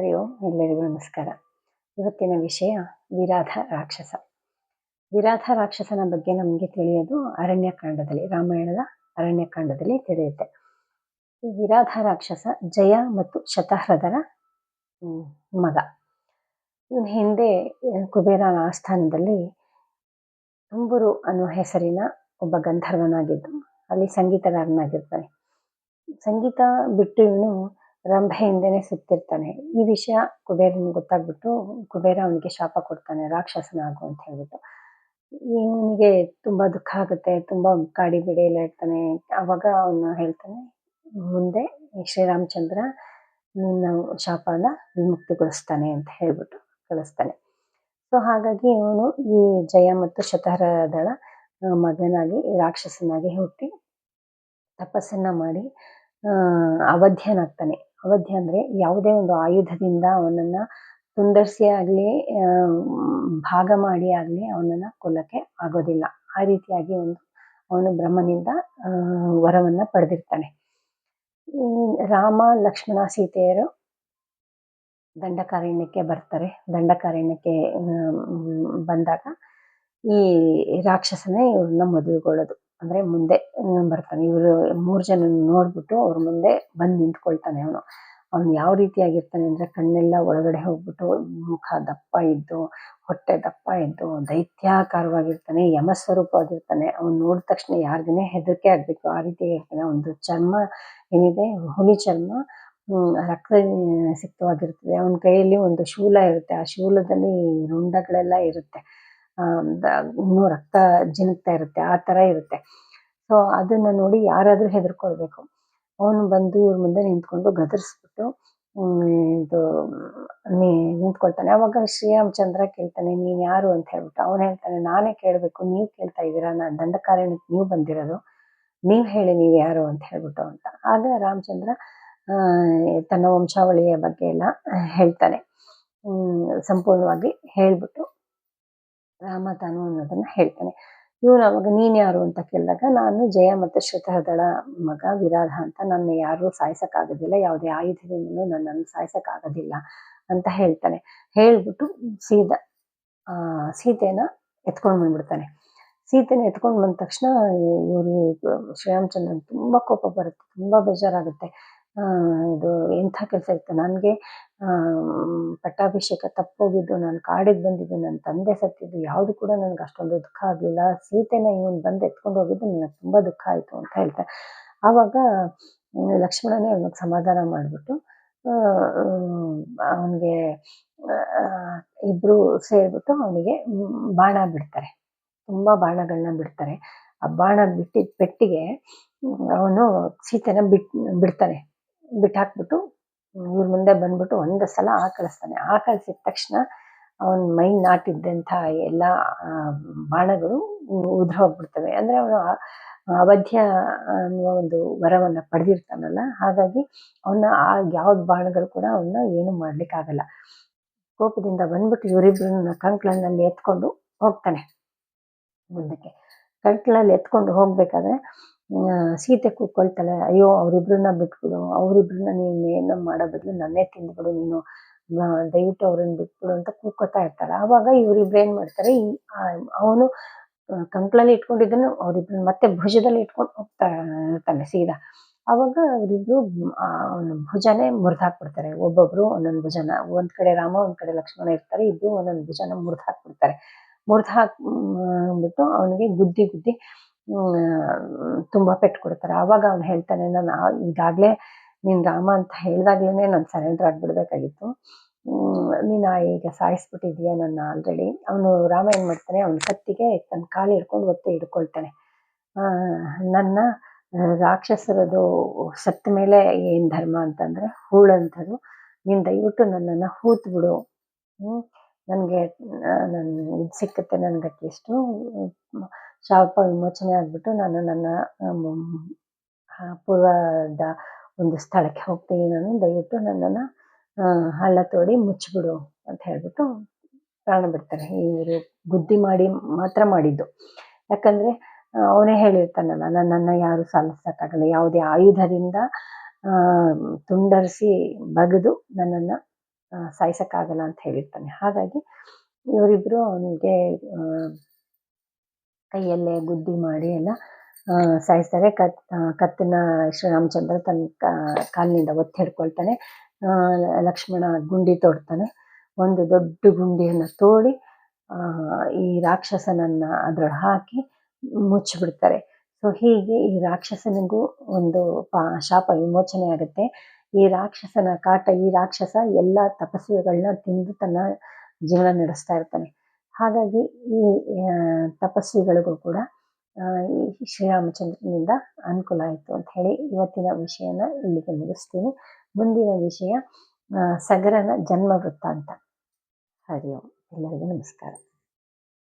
ಹರಿ ಓಂ ಎಲ್ಲರಿಗೂ ನಮಸ್ಕಾರ. ಇವತ್ತಿನ ವಿಷಯ ವಿರಾಧ ರಾಕ್ಷಸ. ವಿರಾಧ ರಾಕ್ಷಸನ ಬಗ್ಗೆ ನಮಗೆ ತಿಳಿಯೋದು ಅರಣ್ಯಕಾಂಡದಲ್ಲಿ, ರಾಮಾಯಣದ ಅರಣ್ಯಕಾಂಡದಲ್ಲಿ ತಿಳಿಯುತ್ತೆ. ಈ ವಿರಾಧ ರಾಕ್ಷಸ ಜಯ ಮತ್ತು ಶತಹ್ರದರ ಮಗ. ಇವನ ಹಿಂದೆ ಕುಬೇರ ಆಸ್ಥಾನದಲ್ಲಿ ತುಂಬುರು ಅನ್ನುವ ಹೆಸರಿನ ಒಬ್ಬ ಗಂಧರ್ವನಾಗಿದ್ದು, ಅಲ್ಲಿ ಸಂಗೀತಗಾರನಾಗಿರ್ತಾನೆ. ಸಂಗೀತ ಬಿಟ್ಟು ಇವನು ರಂಭೆಯಿಂದನೇ ಸುತ್ತಿರ್ತಾನೆ. ಈ ವಿಷಯ ಕುಬೇರನಿಗೆ ಗೊತ್ತಾಗ್ಬಿಟ್ಟು ಕುಬೇರ ಅವನಿಗೆ ಶಾಪ ಕೊಡ್ತಾನೆ, ರಾಕ್ಷಸನಾಗು ಅಂತ ಹೇಳ್ಬಿಟ್ಟು. ಇವನಿಗೆ ತುಂಬಾ ದುಃಖ ಆಗುತ್ತೆ, ತುಂಬಾ ಕಾಡಿ ಬಿಡಿಯಲ್ಲ ಇರ್ತಾನೆ. ಅವಾಗ ಅವನು ಹೇಳ್ತಾನೆ, ಮುಂದೆ ಶ್ರೀರಾಮಚಂದ್ರ ನಿನ್ನ ಶಾಪನ ವಿಮುಕ್ತಿಗೊಳಿಸ್ತಾನೆ ಅಂತ ಹೇಳ್ಬಿಟ್ಟು ಕಳಿಸ್ತಾನೆ. ಸೊ ಹಾಗಾಗಿ ಇವನು ಈ ಜಯ ಮತ್ತು ಶತಹರದಳ ಮಗನಾಗಿ, ರಾಕ್ಷಸನಾಗಿ ಹುಟ್ಟಿ ತಪಸ್ಸನ್ನ ಮಾಡಿ ಅವಧ್ಯನಾಗ್ತಾನೆ. ಅವಧ್ಯ ಅಂದ್ರೆ ಯಾವುದೇ ಒಂದು ಆಯುಧದಿಂದ ಅವನನ್ನ ತುಂಡರಿಸಿ ಆಗ್ಲಿ ಭಾಗ ಮಾಡಿ ಆಗ್ಲಿ ಅವನನ್ನ ಕೊಲ್ಲಕ್ಕೆ ಆಗೋದಿಲ್ಲ. ಆ ರೀತಿಯಾಗಿ ಒಂದು ಅವನು ಬ್ರಹ್ಮನಿಂದ ವರವನ್ನು ಪಡೆದಿರ್ತಾನೆ. ರಾಮ, ಲಕ್ಷ್ಮಣ, ಸೀತೆಯರು ದಂಡಕಾರಣ್ಯಕ್ಕೆ ಬರ್ತಾರೆ. ದಂಡಕಾರಣ್ಯಕ್ಕೆ ಬಂದಾಗ ಈ ರಾಕ್ಷಸನೇ ಇವ್ರನ್ನ ಮದುವೆಗೊಳ್ಳೋದು. ಅಂದ್ರೆ ಮುಂದೆ ಬರ್ತಾನೆ. ಇವರು ಮೂರು ಜನ ನೋಡ್ಬಿಟ್ಟು ಅವ್ರ ಮುಂದೆ ಬಂದು ನಿಂತ್ಕೊಳ್ತಾನೆ ಅವನು. ಅವನು ಯಾವ ರೀತಿಯಾಗಿರ್ತಾನೆ ಅಂದ್ರೆ ಕಣ್ಣೆಲ್ಲ ಒಳಗಡೆ ಹೋಗ್ಬಿಟ್ಟು ಮುಖ ದಪ್ಪ ಇದ್ದು, ಹೊಟ್ಟೆ ದಪ್ಪ ಇದ್ದು, ದೈತ್ಯಾಕಾರವಾಗಿರ್ತಾನೆ ಯಮ ಸ್ವರೂಪವಾಗಿರ್ತಾನೆ ಅವ್ನು ನೋಡಿದ ತಕ್ಷಣ ಯಾರಿಗೇನೆ ಹೆದರಿಕೆ ಆಗ್ಬೇಕು. ಆ ರೀತಿ ಇರ್ತಾನೆ ಒಂದು ಚರ್ಮ ಏನಿದೆ, ಹುಲಿ ಚರ್ಮ ರಕ್ತ ಸಿಕ್ತವಾಗಿರ್ತದೆ. ಅವನ ಕೈಯಲ್ಲಿ ಒಂದು ಶೂಲ ಇರುತ್ತೆ. ಆ ಶೂಲದಲ್ಲಿ ರುಂಡಗಳೆಲ್ಲ ಇರುತ್ತೆ. ಇನ್ನೂ ರಕ್ತ ಜಿನುಗ್ತಾ ಇರುತ್ತೆ, ಆ ಥರ ಇರುತ್ತೆ. ಸೊ ಅದನ್ನ ನೋಡಿ ಯಾರಾದರೂ ಹೆದರ್ಕೊಳ್ಬೇಕು. ಅವನು ಬಂದು ಇವ್ರ ಮುಂದೆ ನಿಂತ್ಕೊಂಡು ಗದರಿಸ್ಬಿಟ್ಟು ಇದು, ನೀ- ನಿಂತ್ಕೊಳ್ತಾನೆ. ಅವಾಗ ಶ್ರೀರಾಮಚಂದ್ರ ಕೇಳ್ತಾನೆ, ನೀನು ಯಾರು? ಅಂತ ಹೇಳ್ಬಿಟ್ಟು ಅವನು ಹೇಳ್ತಾನೆ, ನಾನೇ ಕೇಳಬೇಕು, ನೀವು ಕೇಳ್ತಾ ಇದ್ದೀರಾ? ನಾನು ದಂಡಕಾರಣ್ಯಕ್ಕೆ ನೀವು ಬಂದಿರೋದು. ನೀವು ಹೇಳಿ ನೀವು ಯಾರು? ಅಂತ ಹೇಳ್ಬಿಟ್ಟು ಅಂತ. ಆಗ ರಾಮಚಂದ್ರ ತನ್ನ ವಂಶಾವಳಿಯ ಬಗ್ಗೆ ಎಲ್ಲ ಹೇಳ್ತಾನೆ. ಸಂಪೂರ್ಣವಾಗಿ ಹೇಳ್ಬಿಟ್ಟು ರಾಮ ತಾನು ಅನ್ನೋದನ್ನ ಹೇಳ್ತಾನೆ. ಇವನು ಅವಾಗ ನೀನ್ ಯಾರು ಅಂತ ಕೇಳಿದಾಗ, ನಾನು ಜಯ ಮತ್ತು ಶ್ರುತಹದಳ ಮಗ ವಿರಾಧ ಅಂತ ನನ್ನ ಯಾರು ಸಾಯಿಸಕ್ಕಾಗೋದಿಲ್ಲ ಯಾವುದೇ ಆಯುಧದಿಂದಲೂ ನನ್ನನ್ನು ಸಾಯಿಸಕ್ಕಾಗೋದಿಲ್ಲ ಅಂತ ಹೇಳ್ತಾನೆ. ಹೇಳ್ಬಿಟ್ಟು ಸೀದಾ, ಆ, ಸೀತೆನ ಎತ್ಕೊಂಡು ಬಂದ್ಬಿಡ್ತಾನೆ. ಸೀತೆನ ಎತ್ಕೊಂಡ್ ಬಂದ ತಕ್ಷಣ ಇವ್ರು ಶ್ರೀರಾಮಚಂದ್ರನ್ ತುಂಬಾ ಕೋಪ ಬರುತ್ತೆ, ತುಂಬಾ ಬೇಜಾರಾಗುತ್ತೆ. ಇದು ಎಂಥ ಕೆಲಸ ಇತ್ತು? ನನಗೆ ಪಟ್ಟಾಭಿಷೇಕ ತಪ್ಪೋಗಿದ್ದು, ನಾನು ಕಾಡಿಗೆ ಬಂದಿದ್ದು ನನ್ನ ತಂದೆ ಸತ್ತಿದ್ದು, ಯಾವುದು ಕೂಡ ನನಗೆ ಅಷ್ಟೊಂದು ದುಃಖ ಆಗಲಿಲ್ಲ. ಸೀತೆನ ಇವನು ಬಂದು ಎತ್ಕೊಂಡು ಹೋಗಿದ್ದು, ನನಗೆ ತುಂಬಾ ದುಃಖ ಆಯ್ತು ಅಂತ ಹೇಳ್ತಾರೆ ಆವಾಗ ಲಕ್ಷ್ಮಣನೇ ಅವನಿಗೆ ಸಮಾಧಾನ ಮಾಡಿಬಿಟ್ಟು ಅವನಿಗೆ ಇಬ್ರು ಸೇರಿಬಿಟ್ಟು ಅವನಿಗೆ ಬಾಣ ಬಿಡ್ತಾರೆ. ತುಂಬಾ ಬಾಣಗಳನ್ನ ಬಿಡ್ತಾರೆ. ಆ ಬಾಣ ಬಿಟ್ಟಿದ್ದ ಪೆಟ್ಟಿಗೆ ಅವನು ಸೀತೆನ ಬಿಟ್, ಬಿಡ್ತಾನೆ. ಬಿಟ್ಟಾಕ್ಬಿಟ್ಟು ಇವ್ರ ಮುಂದೆ ಬಂದ್ಬಿಟ್ಟು ಒಂದು ಸಲ ಆಕಳಿಸ್ತಾನೆ. ಆಕಳಿಸಿದ ತಕ್ಷಣ ಅವನ ಮೈ ನಾಟಿದ್ದಂಥ ಎಲ್ಲ ಬಾಣಗಳು ಉದ್ರ ಹೋಗ್ಬಿಡ್ತವೆ. ಅಂದ್ರೆ ಅವನು ಅವಧ್ಯ ಅನ್ನುವ ಒಂದು ವರವನ್ನ ಪಡೆದಿರ್ತಾನಲ್ಲ, ಹಾಗಾಗಿ ಅವನ್ನ ಆ ಯಾವ್ದು ಬಾಣಗಳು ಕೂಡ ಅವನ್ನ ಏನು ಮಾಡ್ಲಿಕ್ಕೆ ಆಗಲ್ಲ ಕೋಪದಿಂದ ಬಂದ್ಬಿಟ್ಟು ಇವರಿಬ್ಬರನ್ನ ಕಂಕ್ಳನ್ನಲ್ಲಿ ಎತ್ಕೊಂಡು ಹೋಗ್ತಾನೆ ಮುಂದಕ್ಕೆ. ಕಂಕ್ಳಲ್ಲಿ ಎತ್ಕೊಂಡು ಹೋಗ್ಬೇಕಾದ್ರೆ ಸೀತೆ ಕೂತ್ಕೊಳ್ತಾಳೆ, ಅಯ್ಯೋ, ಅವರಿಬ್ರನ್ನ ಬಿಟ್ಬಿಡು, ಅವರಿಬ್ರನ್ನ ನೀನು ಏನು ಮಾಡೋ ಬದಲು ನನ್ನೇ ತಿಂದ್ಬಿಡು, ನೀನು ದಯವಿಟ್ಟು ಅವ್ರನ್ನ ಬಿಟ್ಬಿಡು ಅಂತ ಕೂಕೋತಾ ಇರ್ತಾಳೆ ಆವಾಗ ಇವರಿಬ್ರು ಏನ್ ಮಾಡ್ತಾರೆ ಅವನು ಕಂಕ್ಳಲ್ಲಿ ಇಟ್ಕೊಂಡಿದ್ದನ್ನು ಅವರಿಬ್ರು ಮತ್ತೆ ಭುಜದಲ್ಲಿ ಇಟ್ಕೊಂಡು ಹೋಗ್ತಾ ಇರ್ತಾನೆ ಸೀದಾ. ಅವಾಗ ಅವರಿಬ್ರು ಅವನ ಭುಜನೇ ಮುರಿದು ಹಾಕ್ಬಿಡ್ತಾರೆ ಒಬ್ಬೊಬ್ರು ಒಂದೊಂದು ಭುಜನ, ಒಂದ್ ಕಡೆ ರಾಮ, ಒಂದ್ ಕಡೆ ಲಕ್ಷ್ಮಣ ಇರ್ತಾರೆ, ಇಬ್ರು ಒಂದೊಂದು ಭುಜನ ಮುರಿದು ಹಾಕ್ಬಿಡ್ತಾರೆ ಮುರಿದು ಅಂದ್ಬಿಟ್ಟು ಅವನಿಗೆ ಗುದ್ದಿ ಗುದ್ದಿ ತುಂಬ ಪೆಟ್ಟು ಕೊಡ್ತಾರೆ. ಆವಾಗ ಅವ್ನು ಹೇಳ್ತಾನೆ, ನಾನು ಈಗಾಗಲೇ ನೀನ್ ರಾಮ ಅಂತ ಹೇಳ್ದಾಗ್ಲೇನೆ ನಾನು ಸರೆಂಡರ್ ಆಗ್ಬಿಡ್ಬೇಕಾಗಿತ್ತು. ನೀನು ಈಗ ಸಾಯಿಸ್ಬಿಟ್ಟಿದೀಯ ನನ್ನ ಆಲ್ರೆಡಿ ಅವನು ರಾಮ ಏನು ಮಾಡ್ತಾನೆ, ಅವನ ಕತ್ತಿಗೆ ತನ್ನ ಕಾಲು ಹಿಡ್ಕೊಂಡು ಒತ್ತಿ ಹಿಡ್ಕೊಳ್ತಾನೆ. ನನ್ನ ರಾಕ್ಷಸರದು ಸತ್ತ ಮೇಲೆ ಏನು ಧರ್ಮ ಅಂತಂದ್ರೆ, ಹೂಳಂಥದ್ದು. ನೀನು ದಯವಿಟ್ಟು ನನ್ನನ್ನ ಹೂತ್ ಬಿಡು ನನ್ಗೆ ನನ್ನ ಇದು ಸಿಕ್ಕತ್ತೆ ನನಗೆ ಅಟ್ಲೀಸ್ಟು ಶಾಪ ವಿಮೋಚನೆ ಆಗ್ಬಿಟ್ಟು ನಾನು ನನ್ನ ಪೂರ್ವದ ಒಂದು ಸ್ಥಳಕ್ಕೆ ಹೋಗ್ತೀನಿ ನಾನು. ದಯವಿಟ್ಟು ನನ್ನನ್ನ ಹಳ್ಳ ತೋಡಿ ಮುಚ್ಚಿಬಿಡು ಅಂತ ಹೇಳ್ಬಿಟ್ಟು ಪ್ರಾಣ ಬಿಡ್ತಾರೆ. ಇವರು ಬುದ್ಧಿ ಮಾಡಿ ಮಾತ್ರ ಮಾಡಿದ್ದು. ಯಾಕಂದ್ರೆ ಅವನೇ ಹೇಳಿರ್ತಾನಲ್ಲ ನನ್ನನ್ನ ಯಾರು ಸಾಲಿಸೋಕ್ಕಾಗಲ್ಲ. ಯಾವುದೇ ಆಯುಧದಿಂದ ತುಂಡರಿಸಿ ಬಗೆದು ನನ್ನನ್ನ ಸಾಯಿಸೋಕ್ಕಾಗಲ್ಲ ಅಂತ ಹೇಳಿರ್ತಾನೆ. ಹಾಗಾಗಿ ಇವರಿಬ್ಬರು ಅವನಿಗೆ ಕೈಯಲ್ಲೇ ಗುದ್ದಿ ಮಾಡಿ ಎಲ್ಲ ಸಾಯಿಸ್ತಾರೆ. ಕತ್ ಕತ್ತಿನ ಕತ್ತನ್ನ ಶ್ರೀರಾಮಚಂದ್ರ ತನ್ನ ಕಾಲಿನಿಂದ ಒತ್ತಿ ಹಿಡ್ಕೊಳ್ತಾನೆ. ಲಕ್ಷ್ಮಣ ಗುಂಡಿ ತೋಡ್ತಾನೆ. ಒಂದು ದೊಡ್ಡ ಗುಂಡಿಯನ್ನು ತೋಡಿ ಈ ರಾಕ್ಷಸನನ್ನ ಅದ್ರೊಳಗೆ ಹಾಕಿ ಮುಚ್ಚಿಬಿಡ್ತಾರೆ. ಸೊ ಹೀಗೆ ಈ ರಾಕ್ಷಸನಿಗೂ ಒಂದು ಪಾ, ಶಾಪ ವಿಮೋಚನೆ ಆಗುತ್ತೆ. ಈ ರಾಕ್ಷಸನ ಕಾಟ, ಈ ರಾಕ್ಷಸ ಎಲ್ಲ ತಪಸ್ವಿಗಳನ್ನ ತಿಂದು ತನ್ನ ಜೀವನ ನಡೆಸ್ತಾ ಇರ್ತಾನೆ. ಹಾಗಾಗಿ ಈ ತಪಸ್ವಿಗಳಿಗೂ ಕೂಡ ಈ ಶ್ರೀರಾಮಚಂದ್ರನಿಂದ ಅನುಕೂಲ ಆಯಿತು ಅಂತ ಹೇಳಿ ಇವತ್ತಿನ ವಿಷಯನ ಇಲ್ಲಿಗೆ ಮುಗಿಸ್ತೀನಿ. ಮುಂದಿನ ವಿಷಯ ಸಗರನ ಜನ್ಮ ವೃತ್ತಾಂತ ಹರಿ ಓಂ. ಎಲ್ಲರಿಗೂ ನಮಸ್ಕಾರ.